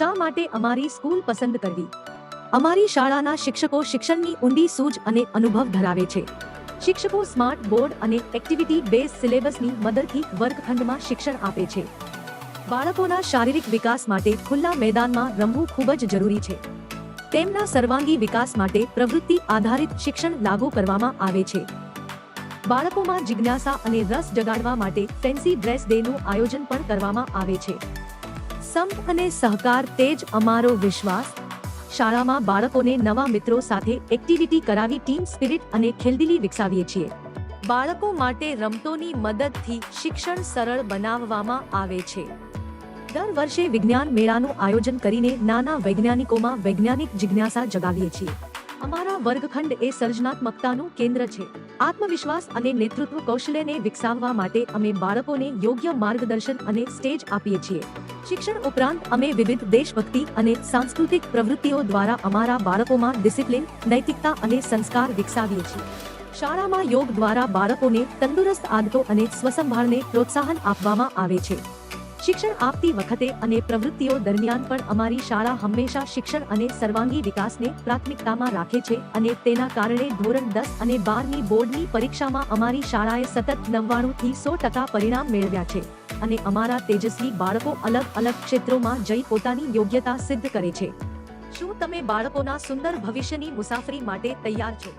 શા માટે અમારી સ્કૂલ પસંદ કરવી? અમારી શાળાના શિક્ષકો શિક્ષણની ઊંડી સૂઝ અને અનુભવ ધરાવે છે. શિક્ષકો સ્માર્ટ બોર્ડ અને એક્ટિવિટી બેઝ સિલેબસની મદદથી વર્ગખંડમાં શિક્ષણ આપે છે. બાળકોના શારીરિક વિકાસ માટે ખુલ્લા મેદાનમાં રમવું ખૂબ જ જરૂરી છે. તેમના સર્વાંગી વિકાસ માટે પ્રવૃત્તિ આધારિત શિક્ષણ લાગુ કરવામાં આવે છે. બાળકોમાં જિજ્ઞાસા અને રસ જગાડવા માટે ફેન્સી ડ્રેસ ડેનું આયોજન પણ કરવામાં આવે છે. સંપ અને સહકાર તે જ અમારો વિશ્વાસ. શાળામાં બાળકોને નવા મિત્રો સાથે એક્ટિવિટી કરાવી ટીમ સ્પિરિટ અને ખેલદિલી વિકસાવીએ છીએ. બાળકો માટે રમતોની મદદથી શિક્ષણ સરળ બનાવવામાં આવે છે. દર વર્ષે વિજ્ઞાન મેળાનું આયોજન કરીને નાના વૈજ્ઞાનિકોમાં વૈજ્ઞાનિક જિજ્ઞાસા જગાવીએ છીએ. અમારા વર્ગખંડ એ સર્જનાત્મકતાનું કેન્દ્ર છે. આત્મવિશ્વાસ અને નેતૃત્વ કૌશલ્યને વિકસાવવા માટે અમે બાળકોને યોગ્ય માર્ગદર્શન અને સ્ટેજ આપીએ છીએ. શિક્ષણ ઉપરાંત અમે વિવિધ દેશભક્તિ અને સાંસ્કૃતિક પ્રવૃત્તિઓ દ્વારા અમારા બાળકોમાં ડિસિપ્લિન, નૈતિકતા અને સંસ્કાર વિકસાવીએ છીએ. શાળામાં યોગ દ્વારા બાળકોને તંદુરસ્ત આદતો અને સ્વસંભાળને પ્રોત્સાહન આપવામાં આવે છે. શિક્ષણ આપતી વખતે અને પ્રવૃત્તિઓ દરમિયાન પણ અમારી શાળા હંમેશા શિક્ષણ અને સર્વાંગી વિકાસને પ્રાથમિકતામાં રાખે છે અને તેના કારણે ધોરણ દસ અને બારની બોર્ડની પરીક્ષામાં અમારી શાળાએ સતત નવ્વાણું થી સો ટકા પરિણામ મેળવ્યા છે અને અમારા તેજસ્વી બાળકો અલગ અલગ ક્ષેત્રોમાં જઈ પોતાની યોગ્યતા સિદ્ધ કરે છે. શું તમે બાળકોના સુંદર ભવિષ્યની મુસાફરી માટે તૈયાર છો?